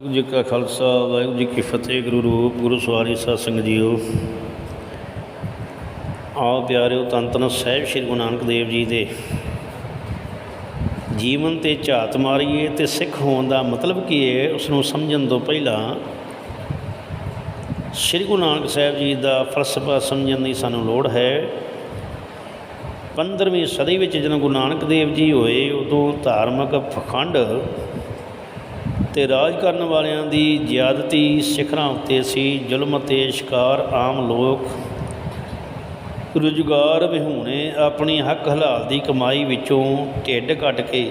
ਵਾਹਿਗੁਰੂ ਜੀ ਕਾ ਖਾਲਸਾ, ਵਾਹਿਗੁਰੂ ਜੀ ਕੀ ਫਤਿਹ, ਗੁਰੂ ਰੂਪ, ਗੁਰੂ ਸਵਾਰੀ ਸਾਧ ਸੰਗਤ ਜੀਓ। ਆਓ ਪਿਆਰਿਓ ਤਨ ਤਨ ਸਾਹਿਬ ਸ੍ਰੀ ਗੁਰੂ ਨਾਨਕ ਦੇਵ ਜੀ ਦੇ। ਜੀਵਨ ਤੇ ਝਾਤ ਮਾਰੀਏ ਤੇ ਸਿੱਖ ਹੋਣ ਦਾ ਮਤਲਬ ਕੀ ਹੈ ਉਸ ਨੂੰ ਸਮਝਣ ਤੋਂ ਪਹਿਲਾਂ ਸ੍ਰੀ ਗੁਰੂ ਨਾਨਕ ਸਾਹਿਬ ਜੀ ਦਾ ਫਲਸਫਾ ਸਮਝਣ ਦੀ ਸਾਨੂੰ ਲੋੜ ਹੈ। 15ਵੀਂ ਸਦੀ ਵਿੱਚ ਜਦੋਂ ਗੁਰੂ ਨਾਨਕ ਦੇਵ ਜੀ ਹੋਏ, ਉਦੋਂ ਧਾਰਮਿਕ ਪਖੰਡ ਤੇ ਰਾਜ ਕਰਨ ਵਾਲਿਆਂ ਦੀ ਜ਼ਿਆਦਤੀ ਸਿਖਰਾਂ ਉੱਤੇ ਸੀ, ਜ਼ੁਲਮ ਤੇ ਸ਼ਿਕਾਰ ਆਮ ਲੋਕ। ਰੁਜ਼ਗਾਰ ਵਿਹੂਣੇ ਆਪਣੀ ਹੱਕ ਹਲਾਲ ਦੀ ਕਮਾਈ ਵਿੱਚੋਂ ਢਿੱਡ ਕੱਟ ਕੇ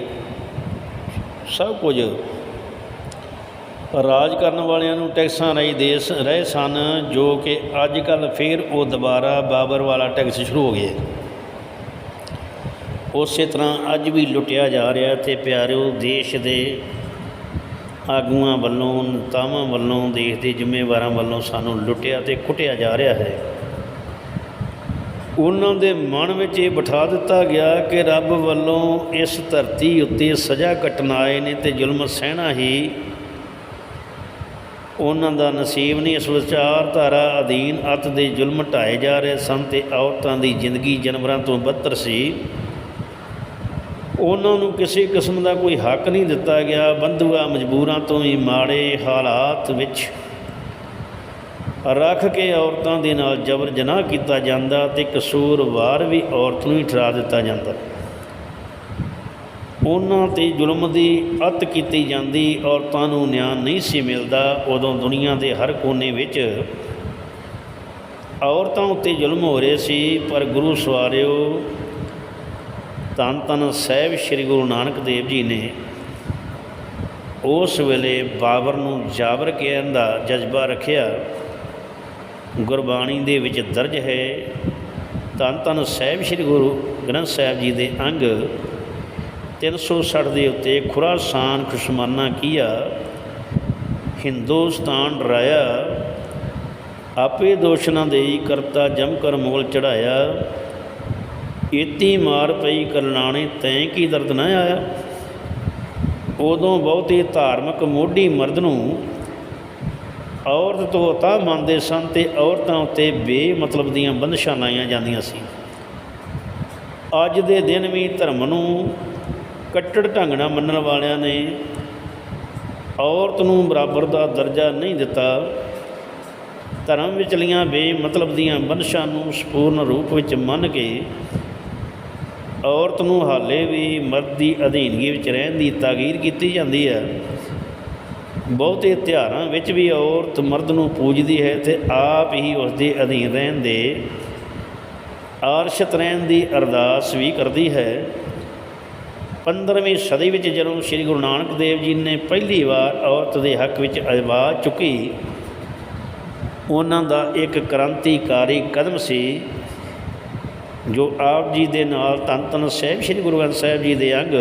ਸਭ ਕੁਝ ਰਾਜ ਕਰਨ ਵਾਲਿਆਂ ਨੂੰ ਟੈਕਸਾਂ ਰਾਹੀਂ ਦੇ ਸ- ਰਹੇ ਸਨ, ਜੋ ਕਿ ਅੱਜ ਕੱਲ ਫੇਰ ਉਹ ਦੁਬਾਰਾ ਬਾਬਰ ਵਾਲਾ ਟੈਕਸ ਸ਼ੁਰੂ ਹੋ ਗਿਆ ਉਸੇ ਤਰ੍ਹਾਂ ਅੱਜ ਵੀ ਲੁੱਟਿਆ ਜਾ ਰਿਹਾ ਤੇ ਪਿਆਰਿਓ, ਦੇਸ਼ ਦੇ ਆਗੂਆਂ ਵੱਲੋਂ, ਨੇਤਾਵਾਂ ਵੱਲੋਂ, ਦੇਸ਼ ਦੇ ਜ਼ਿੰਮੇਵਾਰਾਂ ਵੱਲੋਂ ਸਾਨੂੰ ਲੁੱਟਿਆ ਤੇ ਕੁੱਟਿਆ ਜਾ ਰਿਹਾ ਹੈ। ਉਹਨਾਂ ਦੇ ਮਨ ਵਿੱਚ ਇਹ ਬਿਠਾ ਦਿੱਤਾ ਗਿਆ ਕਿ ਰੱਬ ਵੱਲੋਂ ਇਸ ਧਰਤੀ ਉੱਤੇ ਸਜ਼ਾ ਕੱਟਣ ਆਏ ਨੇ ਤੇ ਜ਼ੁਲਮ ਸਹਿਣਾ ਹੀ ਉਹਨਾਂ ਦਾ ਨਸੀਬ ਨਹੀਂ। ਇਸ ਵਿਚਾਰਧਾਰਾ ਅਧੀਨ ਅੱਤ ਦੇ ਜ਼ੁਲਮ ਢਾਏ ਜਾ ਰਹੇ ਸਨ ਤੇ ਔਰਤਾਂ ਦੀ ਜ਼ਿੰਦਗੀ ਜਾਨਵਰਾਂ ਤੋਂ ਬੱਤਰ ਸੀ। ਉਹਨਾਂ ਨੂੰ ਕਿਸੇ ਕਿਸਮ ਦਾ ਕੋਈ ਹੱਕ ਨਹੀਂ ਦਿੱਤਾ ਗਿਆ। ਬੰਧੂਆ ਮਜਬੂਰਾਂ ਤੋਂ ਹੀ ਮਾੜੇ ਹਾਲਾਤ ਵਿੱਚ ਰੱਖ ਕੇ ਔਰਤਾਂ ਦੇ ਨਾਲ ਜਬਰ ਜਨਾਹ ਕੀਤਾ ਜਾਂਦਾ ਤੇ ਕਸੂਰਵਾਰ ਵੀ ਔਰਤ ਨੂੰ ਹੀ ਠਰਾ ਦਿੱਤਾ ਜਾਂਦਾ। ਉਹਨਾਂ ਤੇ ਜ਼ੁਲਮ ਦੀ ਅਤ ਕੀਤੀ ਜਾਂਦੀ, ਔਰਤਾਂ ਨੂੰ ਨਿਆਂ ਨਹੀਂ ਸੀ ਮਿਲਦਾ। ਉਦੋਂ ਦੁਨੀਆ ਦੇ ਹਰ ਕੋਨੇ ਵਿੱਚ ਔਰਤਾਂ ਉੱਤੇ ਜ਼ੁਲਮ ਹੋ ਰਹੇ ਸੀ, ਪਰ ਗੁਰੂ ਸਵਾਰਿਓ ਧੰਨ ਧੰਨ ਸਾਹਿਬ ਸ੍ਰੀ ਗੁਰੂ ਨਾਨਕ ਦੇਵ ਜੀ ਨੇ ਉਸ ਵੇਲੇ ਬਾਬਰ ਨੂੰ ਜਾਬਰ ਕਹਿਣ ਦਾ ਜਜ਼ਬਾ ਰੱਖਿਆ। ਗੁਰਬਾਣੀ ਦੇ ਵਿੱਚ ਦਰਜ ਹੈ ਧੰਨ ਧੰਨ ਸਾਹਿਬ ਸ੍ਰੀ ਗੁਰੂ ਗ੍ਰੰਥ ਸਾਹਿਬ ਜੀ ਦੇ ਅੰਗ 360 ਦੇ ਉੱਤੇ ਖੁਰਾਸਾਨ ਖੁਸ਼ਮਾਨਾ ਕੀਆ, ਹਿੰਦੁਸਤਾਨ ਡਰਾਇਆ ਆਪੇ ਦੋਸ਼ਣਾ ਦੇਈ ਕਰਤਾ ਜਮ ਕਰ ਮੁਗਲ ਚੜਾਇਆ। ਇਤੀ ਮਾਰ ਪਈ ਕਰਨਾਣੇ, ਤੈਂ ਕੀ ਦਰਦ ਨਾ ਆਇਆ? ਉਦੋਂ ਬਹੁਤੇ ਧਾਰਮਿਕ ਮੋਢੀ ਮਰਦ ਨੂੰ ਔਰਤ ਤੋਂ ਤਾਂ ਮੰਨਦੇ ਸਨ ਤੇ ਔਰਤਾਂ ਉੱਤੇ ਬੇਮਤਲਬ ਦੀਆਂ ਬੰਦਸ਼ਾਂ ਲਾਈਆਂ ਜਾਂਦੀਆਂ ਸੀ। ਅੱਜ ਦੇ ਦਿਨ ਵੀ ਧਰਮ ਨੂੰ ਕੱਟੜ ਢੰਗ ਨਾਲ ਮੰਨਣ ਵਾਲਿਆਂ ਨੇ ਔਰਤ ਨੂੰ ਬਰਾਬਰ ਦਾ ਦਰਜਾ ਨਹੀਂ ਦਿੱਤਾ। ਧਰਮ ਵਿਚਲੀਆਂ ਬੇਮਤਲਬ ਦੀਆਂ ਬੰਦਸ਼ਾਂ ਨੂੰ ਸੰਪੂਰਨ ਰੂਪ ਵਿੱਚ ਮੰਨ ਕੇ ਔਰਤ ਨੂੰ ਹਾਲੇ ਵੀ ਮਰਦ ਦੀ ਅਧੀਨਗੀ ਵਿੱਚ ਰਹਿਣ ਦੀ ਤਾਗੀਰ ਕੀਤੀ ਜਾਂਦੀ ਹੈ। ਬਹੁਤੇ ਤਿਉਹਾਰਾਂ ਵਿੱਚ ਵੀ ਔਰਤ ਮਰਦ ਨੂੰ ਪੂਜਦੀ ਹੈ ਤੇ ਆਪ ਹੀ ਉਸ ਦੇ ਅਧੀਨ ਰਹਿਣ ਦੇ ਆਰਸ਼ਤ ਰਹਿਣ ਦੀ ਅਰਦਾਸ ਵੀ ਕਰਦੀ ਹੈ। 15ਵੀਂ ਸਦੀ ਵਿੱਚ ਜਦੋਂ ਸ੍ਰੀ ਗੁਰੂ ਨਾਨਕ ਦੇਵ ਜੀ ਨੇ ਪਹਿਲੀ ਵਾਰ ਔਰਤ ਦੇ ਹੱਕ ਵਿੱਚ ਆਵਾਜ਼ ਚੁੱਕੀ, ਉਹਨਾਂ ਦਾ ਇੱਕ ਕ੍ਰਾਂਤੀਕਾਰੀ ਕਦਮ ਸੀ। ਜੋ ਆਪ ਜੀ ਦੇ ਨਾਲ ਧੰਨ ਧੰਨ ਸਾਹਿਬ, ਸ੍ਰੀ ਗੁਰੂ ਗ੍ਰੰਥ ਸਾਹਿਬ ਜੀ ਦੇ ਅੰਗ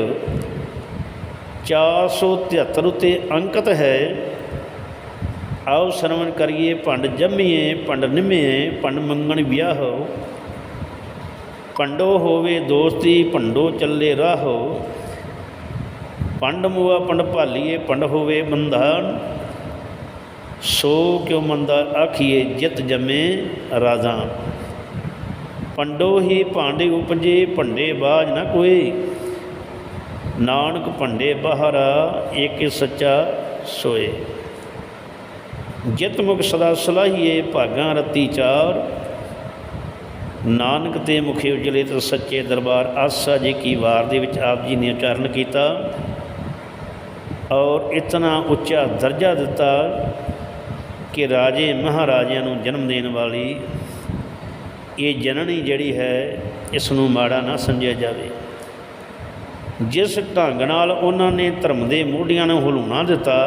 473 ਉਤੇ ਅੰਕਿਤ ਹੈ। ਆਓ ਸਰਵਣ ਕਰੀਏ ਭੰਡ ਜੰਮੀਏ ਭੰਡ ਨਿਮੀਏ ਭੰਡ ਮੰਗਣ ਵਿਆਹੋ। ਭੰਡੋ ਹੋਵੇ ਦੋਸਤੀ ਭੰਡੋ ਚੱਲੇ ਰਾਹੋ। ਪੰਡ ਮੁਆ ਪੰਡ ਭਾਲੀਏ, ਪੰਡ ਹੋਵੇ ਬੰਧਾਨ ਸੋ ਕਿਉ ਮੰਦਾ ਆਖੀਏ, ਜਿਤ ਜਮੇ ਰਾਜ਼ਾਂ। ਪੰਡੋ ਹੀ ਭਾਂਡੇ ਉਪਜੇ, ਭੰਡੇ ਬਾਜ ਨਾ ਕੋਈ ਨਾਨਕ ਭੰਡੇ ਬਹਾਰਾ, ਏਕ ਸੱਚਾ ਸੋਏ। ਜਿਤ ਮੁਖ ਸਦਾ ਸਲਾਹੀਏ, ਭਾਗਾਂ ਰਤੀ ਚਾਰ। ਨਾਨਕ ਤੇ ਮੁਖੇ ਉਜਲੇ ਤੇ ਸੱਚੇ ਦਰਬਾਰ, ਆਸਾ ਜੀ ਕੀ ਵਾਰ ਦੇ ਵਿੱਚ ਆਪ ਜੀ ਨੇ ਉਚਾਰਨ ਕੀਤਾ। ਔਰ ਇਤਨਾ ਉੱਚਾ ਦਰਜਾ ਦਿੱਤਾ ਕਿ ਰਾਜੇ ਮਹਾਰਾਜਿਆਂ ਨੂੰ ਜਨਮ ਦੇਣ ਵਾਲੀ ਇਹ ਜਨਨੀ ਜਿਹੜੀ ਹੈ ਇਸ ਨੂੰ ਮਾੜਾ ਨਾ ਸਮਝਿਆ ਜਾਵੇ। ਜਿਸ ਢੰਗ ਨਾਲ ਉਹਨਾਂ ਨੇ ਧਰਮ ਦੇ ਮੋਢੀਆਂ ਨੂੰ ਹਲੂਣਾ ਦਿੱਤਾ,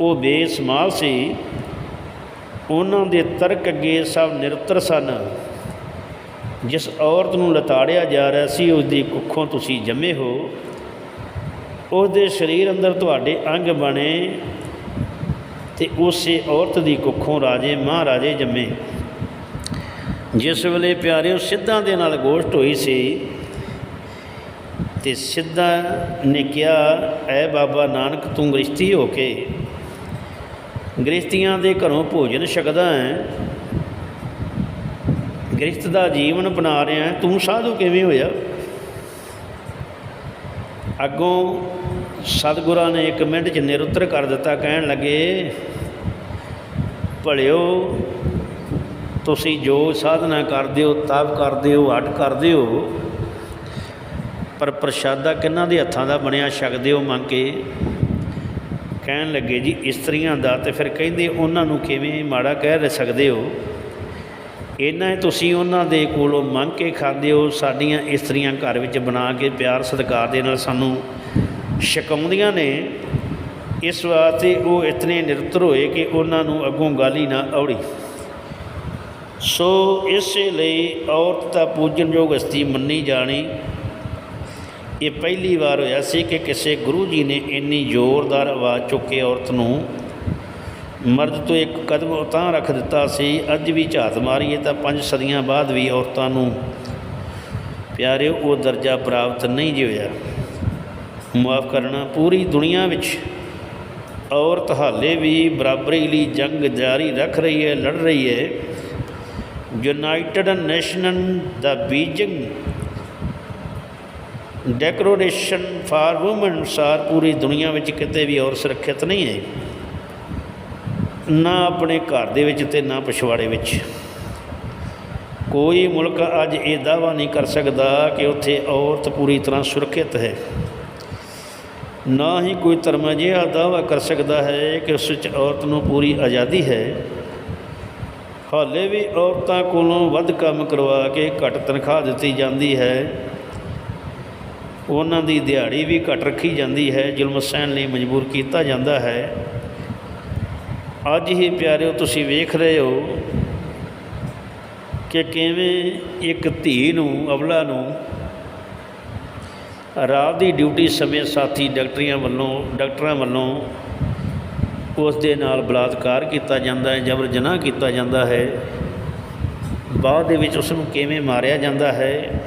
ਉਹ ਬੇਸਮਾਲ ਸੀ। ਉਹਨਾਂ ਦੇ ਤਰਕ ਅੱਗੇ ਸਭ ਨਿਰਤਰ ਸਨ। ਜਿਸ ਔਰਤ ਨੂੰ ਲਤਾੜਿਆ ਜਾ ਰਿਹਾ ਸੀ ਉਸ ਦੀ ਕੁੱਖੋਂ ਤੁਸੀਂ ਜੰਮੇ ਹੋ। ਉਸ ਦੇ ਸਰੀਰ ਅੰਦਰ ਤੁਹਾਡੇ ਅੰਗ ਬਣੇ ਤੇ ਉਸੇ ਔਰਤ ਦੀ ਕੁੱਖੋਂ ਰਾਜੇ ਮਹਾਰਾਜੇ ਜੰਮੇ। ਜਿਸ ਵੇਲੇ ਪਿਆਰਿਓ ਸਿੱਧਾਂ ਦੇ ਨਾਲ ਗੋਸ਼ਟ ਹੋਈ ਸੀ ਤੇ ਸਿੱਧਾ ਨੇ ਕਿਹਾ, ਐ ਬਾਬਾ ਨਾਨਕ, ਤੂੰ ਗ੍ਰਸਤੀ ਹੋ ਕੇ ਗ੍ਰਸਤੀਆਂ ਦੇ ਘਰੋਂ ਭੋਜਨ ਛਕਦਾ ਹੈ। ਗ੍ਰਸਤ ਦਾ ਜੀਵਨ ਬਣਾ ਰਿਹਾ ਤੂੰ ਸਾਧੂ ਕਿਵੇਂ ਹੋਇਆ? ਅੱਗੋਂ ਸਤਿਗੁਰਾਂ ਨੇ ਇੱਕ ਮਿੰਟ 'ਚ ਨਿਰੁੱਤਰ ਕਰ ਦਿੱਤਾ, ਕਹਿਣ ਲੱਗੇ, ਭਲਿਓ ਤੁਸੀਂ ਜੋ ਸਾਧਨਾ ਕਰਦੇ ਹੋ, ਤਪ ਕਰਦੇ ਹੋ ਹਟ ਕਰਦੇ ਹੋ, ਪਰ ਪ੍ਰਸ਼ਾਦਾ ਕਿਹਨਾਂ ਦੇ ਹੱਥਾਂ ਦਾ ਬਣਿਆ, ਛਕਦੇ ਹੋ ਮੰਗ ਕੇ? ਕਹਿਣ ਲੱਗੇ, ਜੀ, ਇਸਤਰੀਆਂ ਦਾ। ਤੇ ਫਿਰ ਕਹਿੰਦੇ, ਉਹਨਾਂ ਨੂੰ ਕਿਵੇਂ ਮਾੜਾ ਕਹਿ ਸਕਦੇ ਹੋ? ਇਹਨਾਂ ਤੁਸੀਂ ਉਹਨਾਂ ਦੇ ਕੋਲੋਂ ਮੰਗ ਕੇ ਖਾਂਦੇ ਹੋ, ਸਾਡੀਆਂ ਇਸਤਰੀਆਂ ਘਰ ਵਿੱਚ ਬਣਾ ਕੇ ਪਿਆਰ ਸਤਿਕਾਰ ਦੇ ਨਾਲ ਸਾਨੂੰ ਛਕਾਉਂਦੀਆਂ ਨੇ। ਇਸ ਵਾਸਤੇ ਉਹ ਇਤਨੇ ਨਿਰਤਰ ਹੋਏ ਕਿ ਉਹਨਾਂ ਨੂੰ ਅੱਗੋਂ ਗਾਲੀ ਨਾ ਔੜੀ। ਸੋ ਇਸੇ ਲਈ ਔਰਤ ਦਾ ਪੂਜਨਯੋਗ ਹਸਤੀ ਮੰਨੀ ਜਾਣੀ। ਇਹ ਪਹਿਲੀ ਵਾਰ ਹੋਇਆ ਸੀ ਕਿ ਕਿਸੇ ਗੁਰੂ ਜੀ ਨੇ ਇੰਨੀ ਜ਼ੋਰਦਾਰ ਆਵਾਜ਼ ਚੁੱਕ ਕੇ ਔਰਤ ਨੂੰ ਮਰਦ ਤੋਂ ਇੱਕ ਕਦਮ ਉਤਾਂ ਰੱਖ ਦਿੱਤਾ ਸੀ, ਅੱਜ ਵੀ ਝਾਤ ਮਾਰੀਏ ਤਾਂ ਪੰਜ ਸਦੀਆਂ ਬਾਅਦ ਵੀ ਔਰਤਾਂ ਨੂੰ ਪਿਆਰੇ ਉਹ ਦਰਜਾ ਪ੍ਰਾਪਤ ਨਹੀਂ ਜੀ ਹੋਇਆ। ਮਾਫ ਕਰਨਾ, ਪੂਰੀ ਦੁਨੀਆ ਵਿੱਚ ਔਰਤ ਹਾਲੇ ਵੀ ਬਰਾਬਰੀ ਲਈ ਜੰਗ ਜਾਰੀ ਰੱਖ ਰਹੀ ਹੈ, ਲੜ ਰਹੀ ਹੈ। ਯੂਨਾਈਟਿਡ ਨੇਸ਼ਨ ਦਾ ਬੀਜਿੰਗ ਡੈਕੋਰੇਸ਼ਨ ਫਾਰ ਔਮਨ ਅਨੁਸਾਰ ਪੂਰੀ ਦੁਨੀਆ ਵਿੱਚ ਕਿਤੇ ਵੀ ਔਰ ਸੁਰੱਖਿਅਤ ਨਹੀਂ ਹੈ। ਨਾ ਆਪਣੇ ਘਰ ਦੇ ਵਿੱਚ ਤੇ ਨਾ ਪਿਛਵਾੜੇ ਵਿੱਚ। ਕੋਈ ਮੁਲਕ ਅੱਜ ਇਹ ਦਾਵਾ ਨਹੀਂ ਕਰ ਸਕਦਾ ਕਿ ਉੱਥੇ ਔਰਤ ਪੂਰੀ ਤਰ੍ਹਾਂ ਸੁਰੱਖਿਅਤ ਹੈ। ਨਾ ਹੀ ਕੋਈ ਧਰਮ ਅਜਿਹਾ ਦਾਵਾ ਕਰ ਸਕਦਾ ਹੈ ਕਿ ਉਸ ਵਿੱਚ ਔਰਤ ਨੂੰ ਪੂਰੀ ਆਜ਼ਾਦੀ ਹੈ। ਹਾਲੇ ਵੀ ਔਰਤਾਂ ਕੋਲੋਂ ਵੱਧ ਕੰਮ ਕਰਵਾ ਕੇ ਘੱਟ ਤਨਖਾਹ ਦਿੱਤੀ ਜਾਂਦੀ ਹੈ। ਉਹਨਾਂ ਦੀ ਦਿਹਾੜੀ ਵੀ ਘੱਟ ਰੱਖੀ ਜਾਂਦੀ ਹੈ, ਜ਼ੁਲਮ ਸਹਿਣ ਲਈ ਮਜਬੂਰ ਕੀਤਾ ਜਾਂਦਾ ਹੈ। ਅੱਜ ਹੀ ਪਿਆਰਿਓ, ਤੁਸੀਂ ਵੇਖ ਰਹੇ ਹੋ ਕਿ ਕਿਵੇਂ ਇੱਕ ਧੀ ਨੂੰ, ਅਵਲਾ ਨੂੰ ਰਾਤ ਦੀ ਡਿਊਟੀ ਸਮੇਂ ਸਾਥੀ ਡਾਕਟਰੀਆਂ ਵੱਲੋਂ, ਡਾਕਟਰਾਂ ਵੱਲੋਂ ਉਸ ਦੇ ਨਾਲ ਬਲਾਤਕਾਰ ਕੀਤਾ ਜਾਂਦਾ ਹੈ, ਜਬਰ ਜਨਾਹ ਕੀਤਾ ਜਾਂਦਾ ਹੈ। ਬਾਅਦ ਦੇ ਵਿੱਚ ਉਸ ਨੂੰ ਕਿਵੇਂ ਮਾਰਿਆ ਜਾਂਦਾ ਹੈ,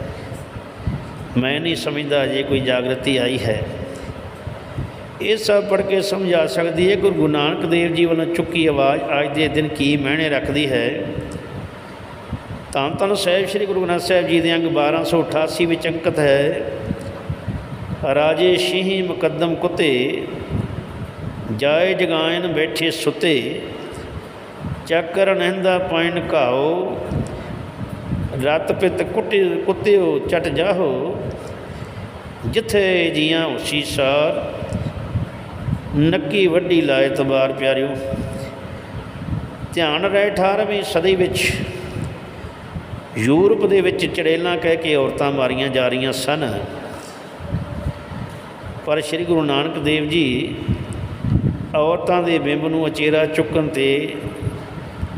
ਮੈਂ ਨਹੀਂ ਸਮਝਦਾ ਜੇ ਕੋਈ ਜਾਗਰਤੀ ਆਈ ਹੈ। ਇਹ ਸਭ ਪੜ੍ਹ ਕੇ ਸਮਝ ਆ ਸਕਦੀ ਹੈ, ਗੁਰੂ ਨਾਨਕ ਦੇਵ ਜੀ ਵੱਲੋਂ ਚੁੱਕੀ ਆਵਾਜ਼, ਅੱਜ ਦੇ ਦਿਨ ਕੀ ਮਹਿਣੇ ਰੱਖਦੀ ਹੈ? ਧੰਨ ਧੰਨ ਸਾਹਿਬ, ਸ੍ਰੀ ਗੁਰੂ ਗ੍ਰੰਥ ਸਾਹਿਬ ਜੀ ਦੇ ਅੰਗ 1288 ਵਿੱਚ ਅੰਕਿਤ ਹੈ, ਰਾਜੇ ਸ਼ੀਹੀ ਮੁਕੱਦਮ ਕੁੱਤੇ ਜਾਏ ਜਗਾਇਨ ਬੈਠੇ ਸੁਤੇ, ਚੱਕਰ ਨਹਿੰਦਾ ਪਾਇਨ ਘਾਓ, ਰਤ ਪਿਤ ਕੁੱਟੇ, ਕੁੱਤਿਓ ਚਟ ਜਾਹੋ, ਜਿੱਥੇ ਜੀਆਂ ਉਸੀ ਸਾਰ, ਨੱਕੀ ਵੱਡੀ ਲਾਏ ਤਬਾਰ ਪਿਆਰਿਓ। ਧਿਆਨ ਰਹੇ 18ਵੀਂ ਸਦੀ ਵਿੱਚ, ਯੂਰਪ ਦੇ ਵਿੱਚ ਚੜੇਲਾਂ ਕਹਿ ਕੇ ਔਰਤਾਂ ਮਾਰੀਆਂ ਜਾ ਰਹੀਆਂ ਸਨ। ਪਰ ਸ੍ਰੀ ਗੁਰੂ ਨਾਨਕ ਦੇਵ ਜੀ ਔਰਤਾਂ ਦੇ ਬਿੰਬ ਨੂੰ ਅਚੇਰਾ ਚੁੱਕਣ ਤੇ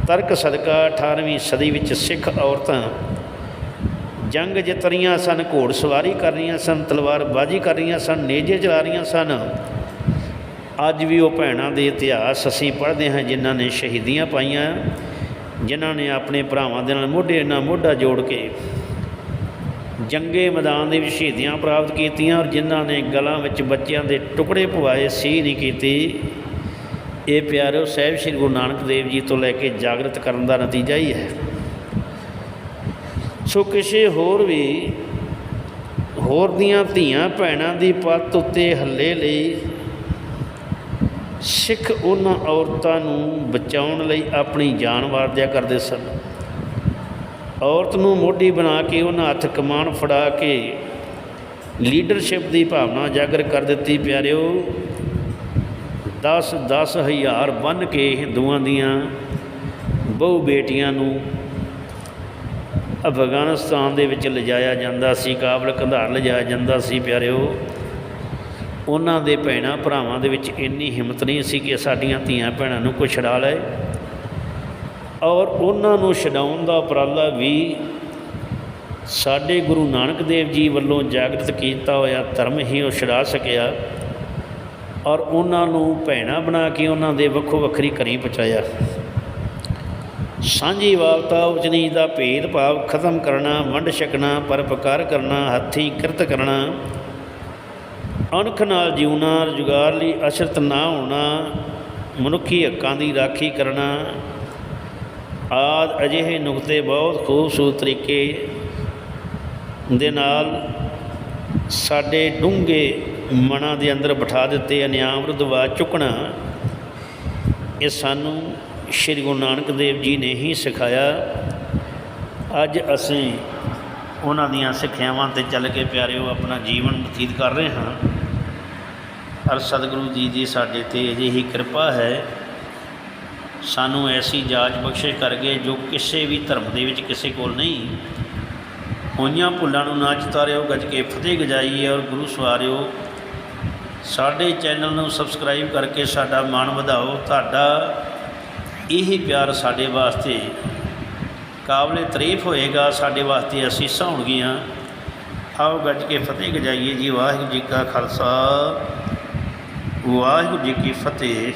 ਤਰਕ ਸਦਕਾ 18ਵੀਂ ਸਦੀ ਵਿੱਚ ਸਿੱਖ ਔਰਤਾਂ ਜੰਗ ਜਿੱਤ ਰਹੀਆਂ ਸਨ, ਘੋੜ ਸਵਾਰੀ ਕਰ ਰਹੀਆਂ ਸਨ ਤਲਵਾਰਬਾਜ਼ੀ ਕਰ ਰਹੀਆਂ ਸਨ, ਨੇਜੇ ਚਲਾ ਰਹੀਆਂ ਸਨ। ਅੱਜ ਵੀ ਉਹ ਭੈਣਾਂ ਦੇ ਇਤਿਹਾਸ ਅਸੀਂ ਪੜ੍ਹਦੇ ਹਾਂ, ਜਿਨ੍ਹਾਂ ਨੇ ਸ਼ਹੀਦੀਆਂ ਪਾਈਆਂ, ਜਿਨ੍ਹਾਂ ਨੇ ਆਪਣੇ ਭਰਾਵਾਂ ਦੇ ਨਾਲ ਮੋਢੇ ਨਾਲ ਮੋਢਾ ਜੋੜ ਕੇ ਜੰਗੇ ਮੈਦਾਨ ਦੇ ਵਿੱਚ ਸ਼ਹੀਦੀਆਂ ਪ੍ਰਾਪਤ ਕੀਤੀਆਂ ਔਰ ਜਿਨ੍ਹਾਂ ਨੇ ਗਲਾਂ ਵਿੱਚ ਬੱਚਿਆਂ ਦੇ ਟੁਕੜੇ ਪਵਾਏ ਸੀ ਨਹੀਂ ਕੀਤੀ। ਇਹ ਪਿਆਰਿਓ, ਸਾਹਿਬ ਸ੍ਰੀ ਗੁਰੂ ਨਾਨਕ ਦੇਵ ਜੀ ਤੋਂ ਲੈ ਕੇ ਜਾਗਰਤ ਕਰਨ ਦਾ ਨਤੀਜਾ ਹੀ ਹੈ। ਸੋ ਕਿਸੇ ਹੋਰ ਵੀ, ਹੋਰ ਦੀਆਂ ਧੀਆਂ ਭੈਣਾਂ ਦੀ ਪੱਤ ਉੱਤੇ ਹੱਲੇ ਲਈ ਸਿੱਖ ਉਹਨਾਂ ਔਰਤਾਂ ਨੂੰ ਬਚਾਉਣ ਲਈ ਆਪਣੀ ਜਾਨ ਵਾਰ ਕਰਦੇ ਸਨ। ਔਰਤ ਨੂੰ ਮੋਢੀ ਬਣਾ ਕੇ ਉਹਨਾਂ ਹੱਥ ਕਮਾਨ ਫੜਾ ਕੇ ਲੀਡਰਸ਼ਿਪ ਦੀ ਭਾਵਨਾ ਜਾਗਰ ਕਰ ਦਿੱਤੀ। ਪਿਆਰਿਓ 10 ਦਸ ਹਜ਼ਾਰ ਬੰਨ ਕੇ ਹਿੰਦੂਆਂ ਦੀਆਂ ਬਹੁ ਬੇਟੀਆਂ ਨੂੰ ਅਫਗਾਨਿਸਤਾਨ ਦੇ ਵਿੱਚ ਲਿਜਾਇਆ ਜਾਂਦਾ ਸੀ, ਕਾਬਲ ਕੰਧਾਰ ਲਿਜਾਇਆ ਜਾਂਦਾ ਸੀ, ਪਿਆਰਿਓ। ਉਹਨਾਂ ਦੇ ਭੈਣਾਂ ਭਰਾਵਾਂ ਦੇ ਵਿੱਚ ਇੰਨੀ ਹਿੰਮਤ ਨਹੀਂ ਸੀ ਕਿ ਸਾਡੀਆਂ ਧੀਆਂ ਭੈਣਾਂ ਨੂੰ ਕੋਈ ਛਡਾ ਲਏ। ਔਰ ਉਹਨਾਂ ਨੂੰ ਛਡਾਉਣ ਦਾ ਉਪਰਾਲਾ ਵੀ ਸਾਡੇ ਗੁਰੂ ਨਾਨਕ ਦੇਵ ਜੀ ਵੱਲੋਂ ਜਾਗਰਤ ਕੀਤਾ ਹੋਇਆ ਧਰਮ ਹੀ ਉਹ ਛਡਾ ਸਕਿਆ। ਔਰ ਉਹਨਾਂ ਨੂੰ ਭੈਣਾਂ ਬਣਾ ਕੇ ਉਹਨਾਂ ਦੇ ਵੱਖੋ ਵੱਖਰੀ ਘਰੀ ਪਹੁੰਚਾਇਆ। ਸਾਂਝੀ ਵਾਲਤਾ ਉਚਨੀ ਦਾ ਭੇਦ ਭਾਵ ਖਤਮ ਕਰਨਾ, ਵੰਡ ਛਕਣਾ ਪਰਪਕਾਰ ਕਰਨਾ, ਹੱਥੀਂ ਕਿਰਤ ਕਰਨਾ, ਅਣਖ ਨਾਲ ਜਿਉਣਾ ਰੁਜ਼ਗਾਰ ਲਈ ਅਸ਼ਰਤ ਨਾ ਹੋਣਾ, ਮਨੁੱਖੀ ਹੱਕਾਂ ਦੀ ਰਾਖੀ ਕਰਨਾ, ਆਦ ਅਜਿਹੇ ਨੁਕਤੇ ਬਹੁਤ ਖੂਬਸੂਰਤ ਤਰੀਕੇ ਦੇ ਨਾਲ ਸਾਡੇ ਡੂੰਘੇ ਮਨਾਂ ਦੇ ਅੰਦਰ ਬਿਠਾ ਦਿੱਤੇ ਅਨਿਆਮ ਰੁਦਵਾ ਚੁੱਕਣਾ, ਇਹ ਸਾਨੂੰ ਸ਼੍ਰੀ ਗੁਰੂ ਨਾਨਕ ਦੇਵ ਜੀ ਨੇ ਹੀ ਸਿਖਾਇਆ। ਅੱਜ ਅਸੀਂ ਉਹਨਾਂ ਦੀਆਂ ਸਿੱਖਿਆਵਾਂ ਤੇ ਚੱਲ ਕੇ ਪਿਆਰਿਓ, ਆਪਣਾ ਜੀਵਨ ਬਤੀਤ ਕਰ ਰਹੇ ਹਾਂ। ਪਰ ਸਤਿਗੁਰੂ ਜੀ ਦੀ ਸਾਡੇ ਤੇ ਅਜਿਹੀ ਕਿਰਪਾ ਹੈ। ਸਾਨੂੰ ਐਸੀ ਜਾਚ ਬਖਸ਼ਿਸ਼ ਕਰ ਗਏ ਜੋ ਕਿਸੇ ਵੀ ਧਰਮ ਦੇ ਵਿੱਚ ਕਿਸੇ ਕੋਲ ਨਹੀਂ, ਹੋਈਆਂ ਭੁੱਲਾਂ ਨੂੰ ਨਾ ਚਿਤਾਰਿਓ, ਗੱਜ ਕੇ ਫਤਿਹ ਗਜਾਈ ਔਰ ਗੁਰੂ ਸਵਾਰਿਓ। ਸਾਡੇ ਚੈਨਲ ਨੂੰ ਸਬਸਕ੍ਰਾਈਬ ਕਰਕੇ ਸਾਡਾ ਮਾਣ ਵਧਾਓ। ਤੁਹਾਡਾ ਇਹ ਪਿਆਰ ਸਾਡੇ ਵਾਸਤੇ ਕਾਬਲੇ ਤਾਰੀਫ ਹੋਏਗਾ। ਸਾਡੇ ਵਾਸਤੇ ਅਸੀਸਾਂ ਹੋਣਗੀਆਂ ਆਓ ਗੱਜ ਕੇ ਫਤਿਹ ਗਜਾਈਏ ਜੀ। ਵਾਹਿਗੁਰੂ ਜੀ ਕਾ ਖਾਲਸਾ। ਵਾਹਿਗੁਰੂ ਜੀ ਕੀ ਫਤਿਹ।